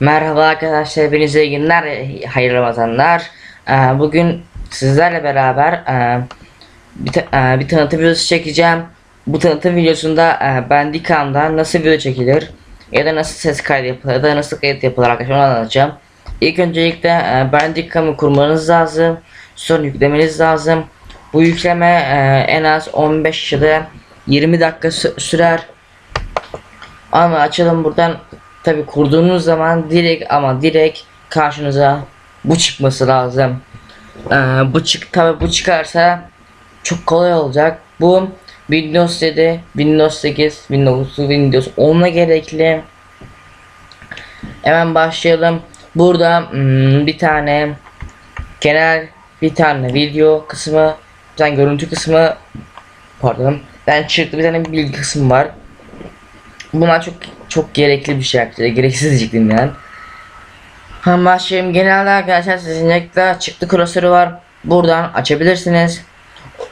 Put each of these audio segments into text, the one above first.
Merhaba arkadaşlar, hepinize iyi günler, hayırlı Ramazanlar. Ee, Bugün sizlerle beraber e, e, bir tanıtım videosu çekeceğim. Bu tanıtım videosunda e, Bandicam'da nasıl video çekilir ya da nasıl ses kaydı yapılır ya da nasıl kayıt yapılır arkadaşlar onu anlatacağım. İlk öncelikle e, Bandicam'ı kurmanız lazım. Sonra yüklemeniz lazım. Bu yükleme e, en az 15 ya da 20 dakika sü- sürer. Ama açalım buradan tabi kurduğunuz zaman direkt ama direkt karşınıza bu çıkması lazım. Ee, bu çık tabi bu çıkarsa çok kolay olacak. Bu Windows 7, Windows 8, Windows, Windows 10'la gerekli. Hemen başlayalım. Burada hmm, bir tane genel bir tane video kısmı, bir tane görüntü kısmı pardon. Ben çıktı bir tane bilgi kısmı var. Bunlar çok çok gerekli bir şey arkadaşlar. Gereksiz diyecektim yani. Ha başlayayım. Genelde arkadaşlar seçenekte çıktı klasörü var. Buradan açabilirsiniz.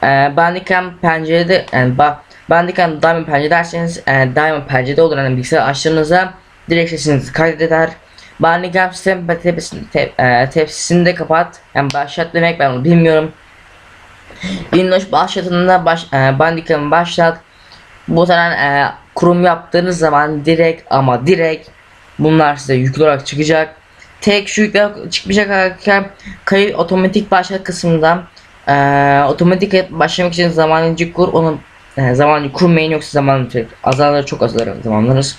Ee, Bandicam pencerede yani ba Bandicam daima pencere derseniz e, daima pencerede olur. Yani bilgisayar açtığınızda direkt sesinizi kaydeder. Bandicam sistem tepsisini, te, e, tepsisini de kapat. Yani başlat demek ben onu bilmiyorum. Windows başlatında baş, e, Bandicam'ı başlat. Bu tane e, kurum yaptığınız zaman direkt ama direkt bunlar size yüklü olarak çıkacak. Tek şu yükler çıkmayacak arkadaşlar. Kayıt otomatik başlat kısmından e, otomatik başlamak için zamanıncı kur onu e, zamanı kurmayın yoksa zaman azalır çok azalır zamanlarınız.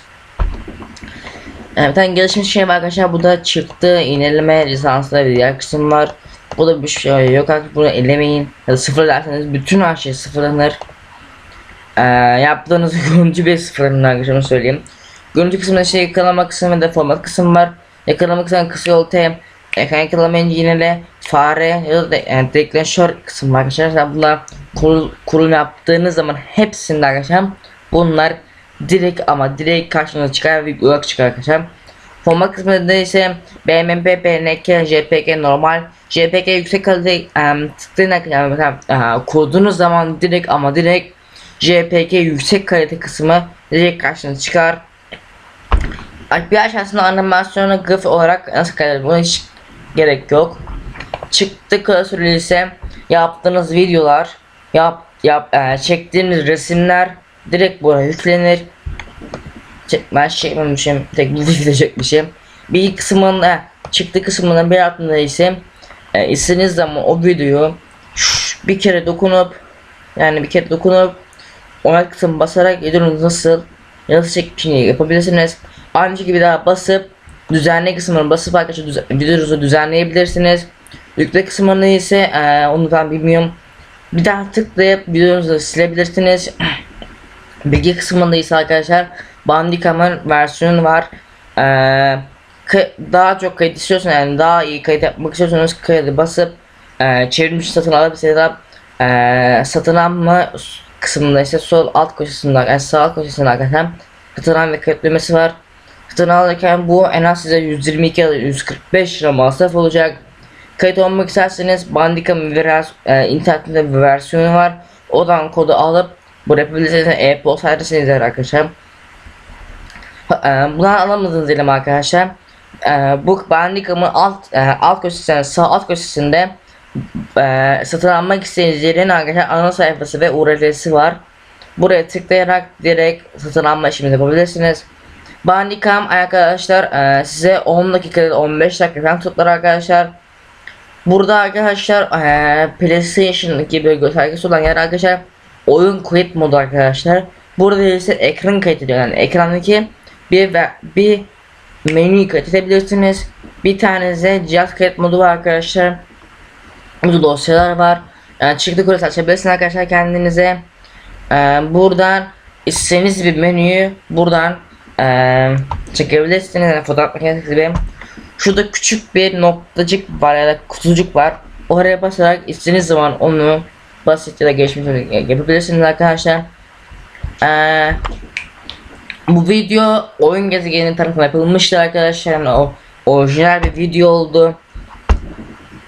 Evet, bir tane gelişmiş şey var arkadaşlar. Bu da çıktı ineleme lisanslı bir diğer kısım var. Bu da bir şey yok artık bunu elemeyin. Ya da sıfır derseniz bütün her şey sıfırlanır. Ee, yaptığınız görüntü bir sıfırlanır arkadaşlar onu söyleyeyim. Görüntü kısmında şey yakalama kısmı ve de format kısmı var. Yakalama kısmı kısa yol T. Ekran yakalamayınca yine de fare ya da yani deklanşör kısmı var arkadaşlar. Bunlar kurul, kurulum yaptığınız zaman hepsinde arkadaşlar bunlar direkt ama direkt karşınıza çıkar ve olarak çıkar arkadaşlar. Format kısmında ise BMP, PNG, JPG normal, JPG yüksek kalite um, tıklayın yani mesela e, kurduğunuz zaman direkt ama direkt JPG yüksek kalite kısmı direkt karşınıza çıkar. Bir aşağısında animasyonu GIF olarak nasıl kaydedilir buna hiç gerek yok. Çıktı klasörü ise yaptığınız videolar, yap, yap, e, çektiğiniz resimler direkt buraya yüklenir. Çek, ben çekmemişim, tek video çekmişim. Bir kısmının e, çıktı kısmının bir altında ise e, istediğiniz zaman o videoyu şş, bir kere dokunup yani bir kere dokunup ona kısım basarak videonuz nasıl nasıl çekmişini yapabilirsiniz. Aynı şekilde daha basıp düzenle kısmını basıp arkadaşlar düzen, videonuzu düzenleyebilirsiniz. Yükle kısmını ise e, onu ben bilmiyorum. Bir daha tıklayıp videonuzu silebilirsiniz. Bilgi kısmında ise arkadaşlar Bandicam'ın versiyonu var. Ee, daha çok kayıt istiyorsanız yani daha iyi kayıt yapmak istiyorsanız kaydı basıp e, çevrilmiş satın alabilirsiniz ya da e, satın alma kısmında ise sol alt köşesinde yani sağ alt köşesinde arkadaşlar alma ve kayıt düğmesi var. Satın alırken bu en az size 122 ya da 145 lira masraf olacak. Kayıt olmak isterseniz Bandicam'ın biraz e, internette bir versiyonu var. Odan kodu alıp bu yapabilirsiniz e-posta adresiniz arkadaşlar. E, bunu alamadığınız diyelim arkadaşlar. E, bu Bandicam'ın alt e, alt köşesinde sağ alt köşesinde e, satın almak istediğiniz yerin arkadaşlar ana sayfası ve URL'si var. Buraya tıklayarak direkt satın alma işlemi yapabilirsiniz. Bandicam arkadaşlar e, size 10 dakika 15 dakika falan tutar arkadaşlar. Burada arkadaşlar e, PlayStation gibi göstergesi olan yer arkadaşlar oyun kayıt modu arkadaşlar. Burada ise ekran kayıt ediyor yani ekrandaki bir ve bir menüyü kayıt edebilirsiniz. Bir tanesi cihaz kayıt modu var arkadaşlar. Burada dosyalar var. Yani çıktı kurulu açabilirsiniz arkadaşlar kendinize. Ee, buradan istediğiniz bir menüyü buradan ee, çekebilirsiniz. Yani fotoğraf makinesi gibi. Şurada küçük bir noktacık var ya da kutucuk var. Oraya basarak istediğiniz zaman onu basit ya da geçmiş yapabilirsiniz arkadaşlar. Ee, bu video oyun gezegeni tarafından yapılmıştır arkadaşlar. Yani o orijinal bir video oldu.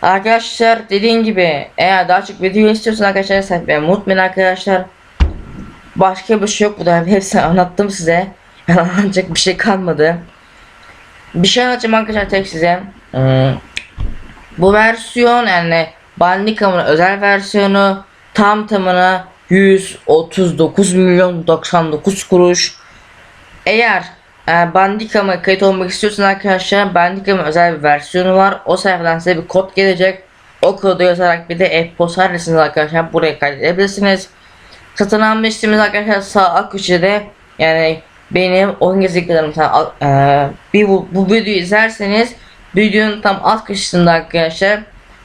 Arkadaşlar dediğim gibi eğer daha çok video istiyorsanız arkadaşlar sayfayı unutmayın arkadaşlar. Başka bir şey yok bu da hepsini anlattım size. Anlatacak bir şey kalmadı. bir şey anlatacağım arkadaşlar tek size. Hmm, bu versiyon yani Bandicam'ın özel versiyonu tam tamına 139 milyon 99 kuruş. Eğer Bandicam'a kayıt olmak istiyorsanız arkadaşlar Bandicam'ın özel bir versiyonu var. O sayfadan size bir kod gelecek. O kodu yazarak bir de e-posta adresinizi arkadaşlar buraya kaydedebilirsiniz. Satın alma arkadaşlar sağ alt köşede yani benim oyun gezdiklerim e, bir bu, bu videoyu izlerseniz videonun tam alt köşesinde arkadaşlar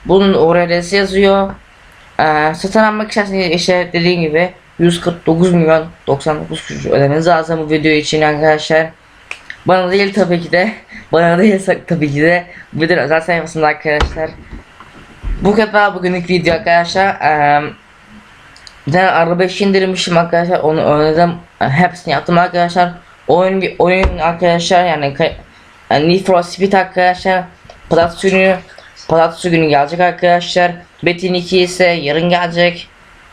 bunun URL'si yazıyor. E, satın almak isterseniz işte dediğim gibi 149 milyon 99 kuruş ödemeniz lazım bu video için arkadaşlar. Bana değil tabii ki de. Bana değil tabii ki de. Bu videonun özel sayfasında arkadaşlar. Bu kadar bugünlük video arkadaşlar. Eee bir tane araba işi indirmişim arkadaşlar. Onu E, hepsini yaptım arkadaşlar. Oyun bir oyun arkadaşlar. Yani, yani Need for Speed arkadaşlar. Pazartesi günü Pazartesi günü gelecek arkadaşlar. Metin 2 ise yarın gelecek.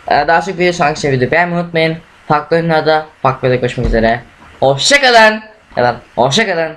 Ee, daha çok video sonraki şey video beğenmeyi unutmayın. Farklı oyunlarda farklı videoda görüşmek üzere. Hoşçakalın ya da hoşçakalın